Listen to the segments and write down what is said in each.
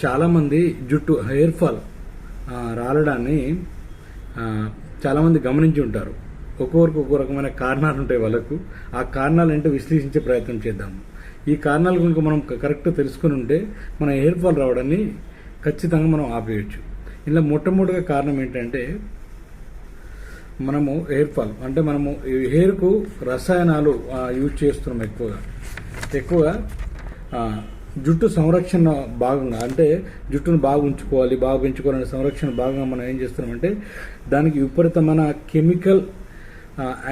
చాలామంది జుట్టు hair fall రాలడాన్ని చాలామంది గమనించి ఉంటారు. ఒక్కొక్కరికి ఒక్కో రకమైన కారణాలు ఉంటాయి వాళ్ళకు. ఆ కారణాలు ఏంటో విశ్లేషించే ప్రయత్నం చేద్దాము ఈ కారణాలు కనుక మనం కరెక్ట్ తెలుసుకుని ఉంటే మన హెయిర్ ఫాల్ రావడాన్ని ఖచ్చితంగా మనం ఆపేయచ్చు. ఇలా మొట్టమొదటిగా కారణం ఏంటంటే మనము హెయిర్ ఫాల్ అంటే మనము ఈ హెయిర్కు రసాయనాలు యూజ్ చేస్తున్నాం ఎక్కువగా. ఎక్కువగా జుట్టు సంరక్షణ భాగంగా అంటే జుట్టును బాగా ఉంచుకోవాలి బాగా పెంచుకోవాలనే సంరక్షణ భాగంగా మనం ఏం చేస్తున్నామంటే దానికి విపరీతమైన కెమికల్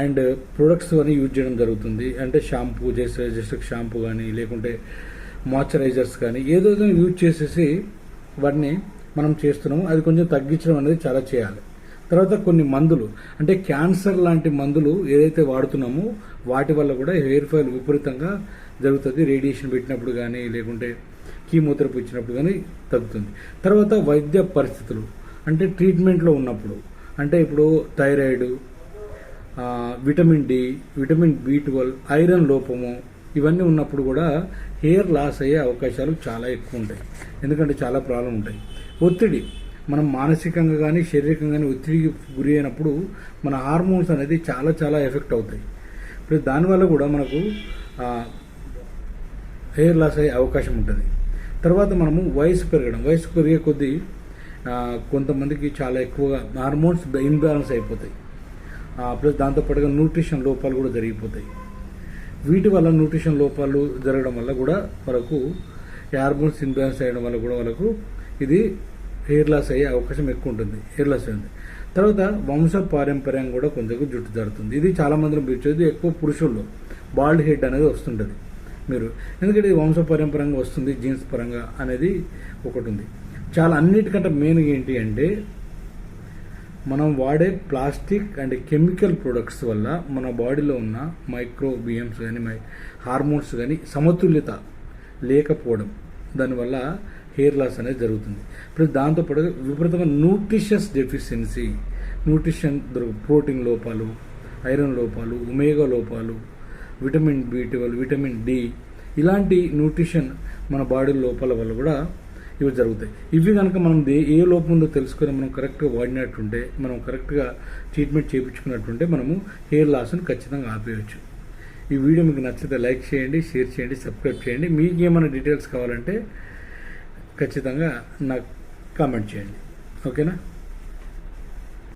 అండ్ ప్రొడక్ట్స్ అని యూజ్ చేయడం జరుగుతుంది. అంటే షాంపూ చేసే జస్ట్ షాంపూ కానీ లేకుంటే మాయిశ్చరైజర్స్ కానీ ఏదో ఏదో యూజ్ చేసేసి వాటిని మనం చేస్తున్నాము. అది కొంచెం తగ్గించడం అనేది చాలా చేయాలి. తర్వాత కొన్ని మందులు. అంటే క్యాన్సర్ లాంటి మందులు ఏదైతే వాడుతున్నామో వాటి వల్ల కూడా హెయిర్ ఫాల్ విపరీతంగా జరుగుతుంది. రేడియేషన్ పెట్టినప్పుడు కానీ లేకుంటే కీమోథెరపీ ఇచ్చినప్పుడు కానీ తగ్గుతుంది. తర్వాత వైద్య పరిస్థితులు. అంటే ట్రీట్మెంట్లో ఉన్నప్పుడు. అంటే ఇప్పుడు thyroid vitamin D vitamin B twelve iron లోపము ఇవన్నీ ఉన్నప్పుడు కూడా హెయిర్ లాస్ అయ్యే అవకాశాలు చాలా ఎక్కువ ఉంటాయి. ఎందుకంటే చాలా ప్రాబ్లం ఉంటాయి. ఒత్తిడి. మనం మానసికంగా కానీ శారీరకంగా కానీ ఒత్తిడికి గురి అయినప్పుడు మన హార్మోన్స్ అనేది చాలా చాలా ఎఫెక్ట్ అవుతాయి. ఇప్పుడు దానివల్ల కూడా మనకు హెయిర్ లాస్ అయ్యే అవకాశం ఉంటుంది. తర్వాత మనము వయసు పెరగడం. వయసు పెరిగే కొద్దీ కొంతమందికి చాలా ఎక్కువగా హార్మోన్స్ ఇన్బ్యాలెన్స్ అయిపోతాయి. ప్లస్ దాంతోపాటుగా న్యూట్రిషన్ లోపాలు కూడా జరిగిపోతాయి. వీటి వల్ల న్యూట్రిషన్ లోపాలు జరగడం వల్ల కూడా మనకు హార్మోన్స్ ఇన్బ్యాలెన్స్ అయ్యడం వల్ల కూడా వాళ్ళకు ఇది హెయిర్ లాస్ అయ్యే అవకాశం ఎక్కువ ఉంటుంది హెయిర్ లాస్ అయ్యింది. తర్వాత వంశ పారంపర్యం కూడా కొంచెం జుట్టు జరుగుతుంది ఇది చాలా మందిని పిలిచేది ఎక్కువ పురుషుల్లో. బాల్డ్ హెడ్ అనేది వస్తుంటుంది. మీరు ఎందుకంటే ఇది వంశ పారంపర్యంగా వస్తుంది జీన్స్ పరంగా అనేది ఒకటి ఉంది చాలా అన్నిటికంటే మెయిన్ ఏంటి అంటే మనం వాడే ప్లాస్టిక్ అండ్ కెమికల్ ప్రొడక్ట్స్ వల్ల మన బాడీలో ఉన్న మైక్రోబియమ్స్ కానీ మై హార్మోన్స్ కానీ సమతుల్యత లేకపోవడం. దానివల్ల హెయిర్ లాస్ అనేది జరుగుతుంది. ఇప్పుడు దాంతోపాటు విపరీతమైన న్యూట్రిషియస్ డెఫిషియన్సీ న్యూట్రిషన్ ప్రోటీన్ లోపాలు ఐరన్ లోపాలు ఉమేగా లోపాలు vitamin B twelve vitamin D ఇలాంటి న్యూట్రిషన్ మన బాడీ లోపాల వల్ల కూడా ఇవి జరుగుతాయి. ఇవి కనుక మనం దే- ఏ లోపం ఉందో తెలుసుకొని మనం కరెక్ట్గా వాడినట్టుంటే మనం కరెక్ట్గా ట్రీట్మెంట్ చేయించుకున్నట్టుంటే మనము హెయిర్ లాస్ని ఖచ్చితంగా ఆపేయచ్చు. ఈ వీడియో మీకు నచ్చితే లైక్ చేయండి షేర్ చేయండి సబ్స్క్రైబ్ చేయండి. మీకు ఏమైనా డీటెయిల్స్ కావాలంటే ఖచ్చితంగా నాకు కామెంట్ చేయండి. ఓకేనా?